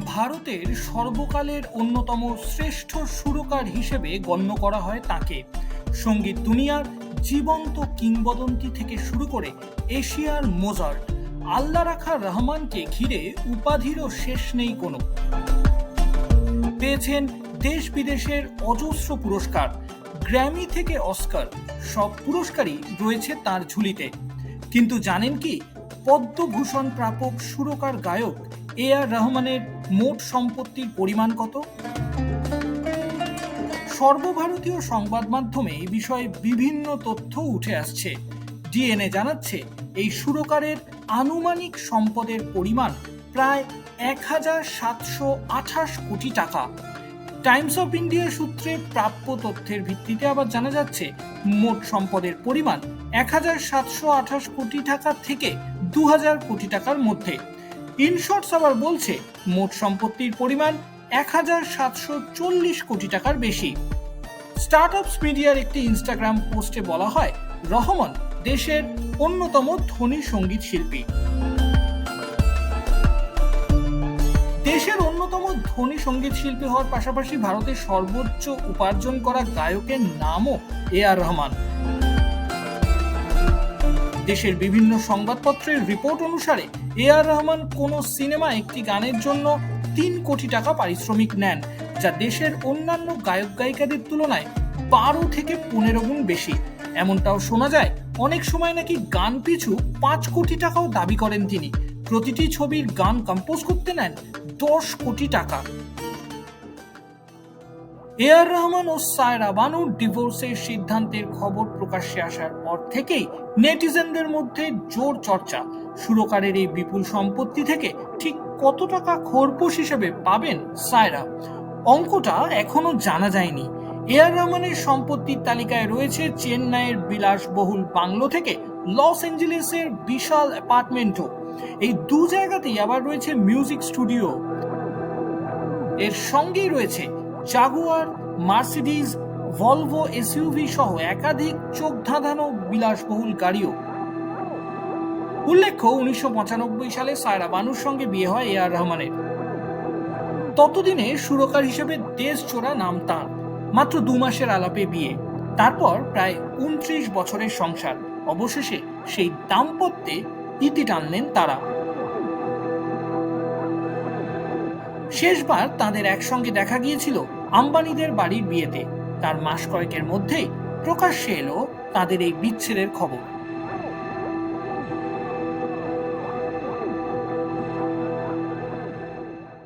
ভারতের সর্বকালের অন্যতম শ্রেষ্ঠ সুরকার হিসেবে গণ্য করা হয় তাকে। সংগীত দুনিয়ার জীবন্ত কিংবদন্তি থেকে শুরু করে এশিয়ার মোজার্ট আল্লাহ রাখা রহমানকে ঘিরে উপাধিরও শেষ নেই কোনো। পেয়েছেন দেশ বিদেশের অজস্র পুরস্কার, গ্র্যামি থেকে অস্কার, সব পুরস্কারই রয়েছে তার ঝুলিতে। কিন্তু জানেন কি, পদ্মভূষণ প্রাপক, সুরকার, গায়ক এ আর রহমানের মোট সম্পত্তির পরিমাণ কত? সর্বভারতীয় সংবাদ মাধ্যমে এই বিষয়ে বিভিন্ন তথ্য উঠে আসছে। ডিএনএ জানাচ্ছে, এই সুরকারের আনুমানিক সম্পদের পরিমাণ প্রায় এক হাজার সাতশো আঠাশ কোটি টাকা। টাইমস অফ ইন্ডিয়া সূত্রে প্রাপ্য তথ্যের ভিত্তিতে আবার জানা যাচ্ছে, মোট সম্পদের পরিমাণ এক হাজার সাতশো আঠাশ কোটি টাকা থেকে দু হাজার কোটি টাকার মধ্যে। ইনশর্টস আবার বলছে, মোট সম্পত্তির পরিমাণ এক হাজার সাতশো চল্লিশ কোটি টাকার বেশি। স্টার্ট স্টার্টআপস মিডিয়ার একটি ইনস্টাগ্রাম পোস্টে বলা হয়, রহমান দেশের অন্যতম ধনী সংগীত শিল্পী। দেশের অন্যতম ধনী সংগীত শিল্পী হওয়ার পাশাপাশি ভারতের সর্বোচ্চ উপার্জন করা গায়কের নামও এ আর রহমান। দেশের বিভিন্ন সংবাদপত্রের রিপোর্ট অনুসারে এ আর রহমান কোন সিনেমা, একটি গানের জন্য তিন কোটি টাকা পারিশ্রমিক নেন, যা দেশের অন্যান্য গায়ক গায়িকাদের তুলনায় বারো থেকে পনেরো গুণ বেশি। এমনটাও শোনা যায়, অনেক সময় নাকি গান পিছু পাঁচ কোটি টাকাও দাবি করেন তিনি। প্রতিটি ছবির গান কম্পোজ করতে নেন দশ কোটি টাকা। এ আর রহমান ও সায়রা বানুর ডিভোর্সের সিদ্ধান্তের খবর প্রকাশ্যে আসার পর থেকেই নেটিজেনদের মধ্যে জোর চর্চা। সুরকারের এই বিপুল সম্পত্তি থেকে ঠিক কত টাকা খোরপোশ হিসেবে পাবেন সায়রা? অঙ্কটা এখনও জানা যায়নি। এ আর রহমানের সম্পত্তির তালিকায় রয়েছে চেন্নাইয়ের বিলাসবহুল বাংলো থেকে লস অ্যাঞ্জেলেসের বিশাল অ্যাপার্টমেন্টও। এই দু জায়গাতেই আবার রয়েছে মিউজিক স্টুডিও। এর সঙ্গেই রয়েছে জাগুয়ার, মার্সিডিজ, ভলভো, এসইউভি সহ একাধিক চোখ ধাঁধানো বিলাসবহুল গাড়িও। উল্লেখ্য, উনিশশো পঁচানব্বই সালে সায়রা বানুর সঙ্গে বিয়ে হয় এ আর রহমানের। ততদিনে সুরকার হিসেবে দেশ চোরা নাম তাঁর, মাত্র দু মাসের আলাপে বিয়ে। তারপর প্রায় উনত্রিশ বছরের সংসার। অবশেষে সেই দাম্পত্যে ইতি টানলেন তারা। শেষবার তাদের একসঙ্গে দেখা গিয়েছিল আম্বানিদের বাড়ির বিয়েতে। তার মাস কয়েকের মধ্যেই প্রকাশ্যে এলো তাদের এই বিচ্ছেদের খবর।